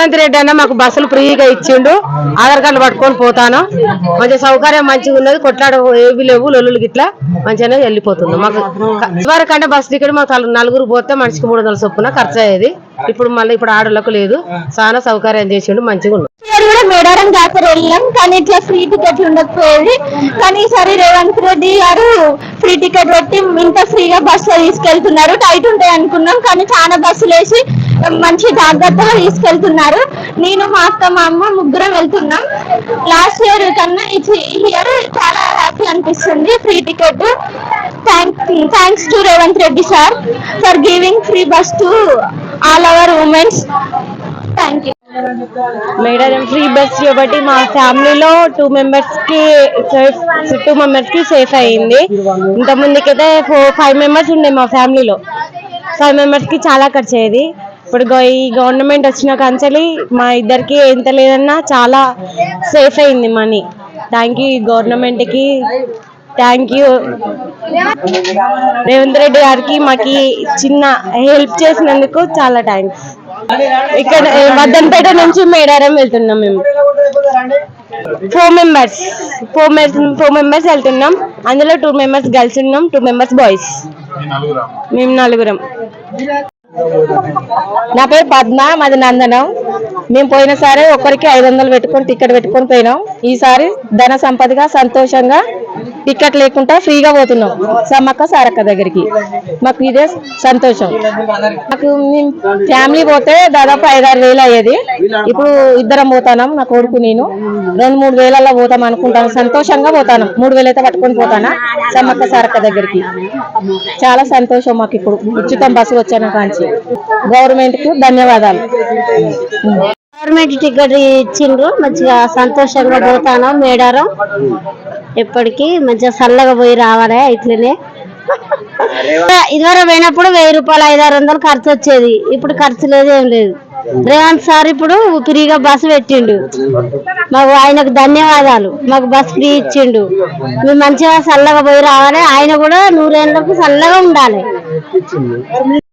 రేవంత్ రెడ్డి అన్న మాకు బస్సులు ఫ్రీగా ఇచ్చిండు. ఆధార్ కార్డు పట్టుకొని పోతాను. మంచి సౌకర్యం మంచిగా ఉన్నది. కొట్లాడ ఏవి లేవు లొల్లులు గిట్లా మంచిగానే వెళ్ళిపోతుంది. మాకు ఇదివరకంటే బస్సు టికెట్ మాకు నలుగురు పోతే మనిషికి మూడు వందల చొప్పున ఖర్చు అయ్యేది ఇప్పుడు మళ్ళీ ఇప్పుడు ఆడలకు లేదు. చాలా సౌకర్యం చేసిండు మంచిగా ఉన్నాం. కూడా మేడారం జాతర వెళ్ళాం కానీ ఇట్లా ఫ్రీ టికెట్ ఉండకపోయేది. కానీ ఈసారి రేవంత్ రెడ్డి గారు ఫ్రీ టికెట్ పెట్టి ఇంత ఫ్రీగా బస్సులో తీసుకెళ్తున్నారు. టైట్ ఉంటాయి అనుకున్నాం. కానీ చాలా బస్సులు వేసి మంచి జాగ్రత్తగా తీసుకెళ్తున్నారు. నేను మా అక్క మా అమ్మ ముగ్గురం వెళ్తున్నాం. లాస్ట్ ఇయర్ కన్నా ఈ ఇయర్ చాలా హ్యాపీ అనిపిస్తుంది. Free ticket thanks to Revanth Reddy sir for giving free bus to all our womens thank you madam free bus కాబట్టి మా ఫ్యామిలీలో టూ మెంబర్స్కి టూ మెంబర్స్కి సేఫ్ అయింది. ఇంత ముందుకైతే ఫోర్ ఫైవ్ మెంబర్స్ ఉండే మా ఫ్యామిలీలో. ఫైవ్ మెంబర్స్కి చాలా ఖర్చు అయ్యేది. ఇప్పుడు ఈ గవర్నమెంట్ వచ్చిన కంచెలి మా ఇద్దరికి ఎంత లేదన్నా చాలా సేఫ్ అయింది మనీ. థ్యాంక్ యూ గవర్నమెంట్కి థ్యాంక్ యూ రేవంత్ రెడ్డి గారికి మాకి చిన్న హెల్ప్ చేసినందుకు చాలా థ్యాంక్స్ ఇక్కడ ఏ, వద్దనపేట నుంచి మేడారం వెళ్తున్నాం మేము. Four members four members four members వెళ్తున్నాం. అందులో టూ మెంబర్స్ గర్ల్స్ ఉన్నాం టూ మెంబర్స్ బాయ్స్ మేము నలుగురం. నా పేరు పద్మ మాది నందనం. మేము పోయినసారి ఒక్కరికి ఐదు వందలు పెట్టుకొని టికెట్ పెట్టుకొని పోయినాం. ఈసారి ధన సంపదగా సంతోషంగా టికెట్ లేకుండా ఫ్రీగా పోతున్నాం. సమ్మక్క సారక్క దగ్గరికి. మాకు ఇదే సంతోషం. మాకు మేము ఫ్యామిలీ పోతే దాదాపు ఐదారు వేలు అయ్యేది. ఇప్పుడు ఇద్దరం పోతాం నా కొడుకు నేను. రెండు మూడు వేలల్లో పోతాం అనుకుంటాను. సంతోషంగా పోతాను. మూడు వేలు అయితే పట్టుకొని పోతానా? సమ్మక్క సారక్క దగ్గరికి. చాలా సంతోషం మాకు ఇప్పుడు. ఉచితం బస్సు వచ్చాను కాంచి గవర్నమెంట్కు ధన్యవాదాలు. గవర్నమెంట్ టికెట్ ఇచ్చిండ్రు. మంచిగా సంతోషంగా పోతాను మేడారం. ఎప్పటికీ మంచిగా చల్లగా పోయి రావాలి ఇట్లనే ఇదివరకు పోయినప్పుడు వెయ్యి రూపాయలు ఐదు ఆరు వందలు ఖర్చు వచ్చేది. ఇప్పుడు ఖర్చు లేదు ఏం లేదు. రేవంత్ సార్ ఇప్పుడు ఫ్రీగా బస్సు పెట్టిండు. మాకు ఆయనకు ధన్యవాదాలు. మాకు బస్సు ఫ్రీ ఇచ్చిండు. మేము మంచిగా చల్లగా పోయి రావాలి. ఆయన కూడా నూరేళ్ళకు చల్లగా ఉండాలి.